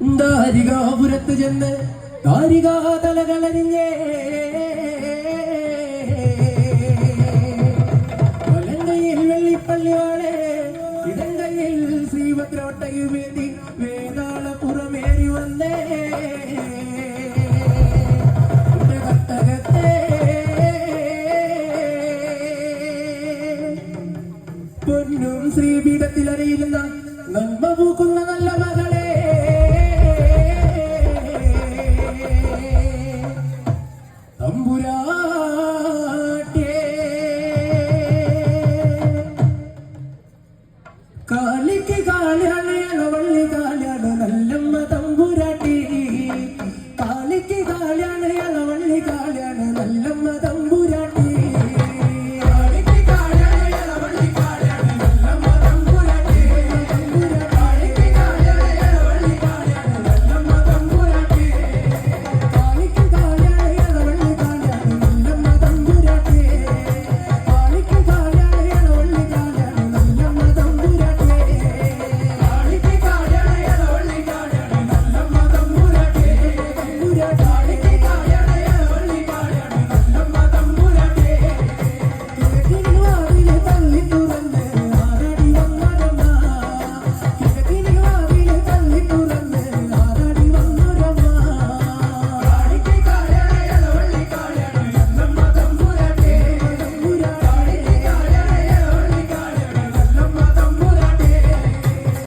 എന്താ ഹരികാപുരത്ത് ചെന്ന് താരികാതലകളരിഞ്ഞേ കൊലങ്കയിൽ വെള്ളിപ്പള്ളി വാളെ ഇടങ്കയിൽ വേദാള പുറമേറി വന്നേ. പൊന്നും ശ്രീപീഠത്തിലറിയിരുന്ന നന്മ പൂക്കുന്ന നല്ല മകളെ കാളിക്ക് കാളിയാണേണ വള്ളി കാളിയാണ് നല്ലമ്മ തമ്പുരാട്ടി? കാളിക്ക് കാളിയാണേണ വള്ളി കാളിയാണ് നല്ലമ്മ തമ്പുരാട്ടി?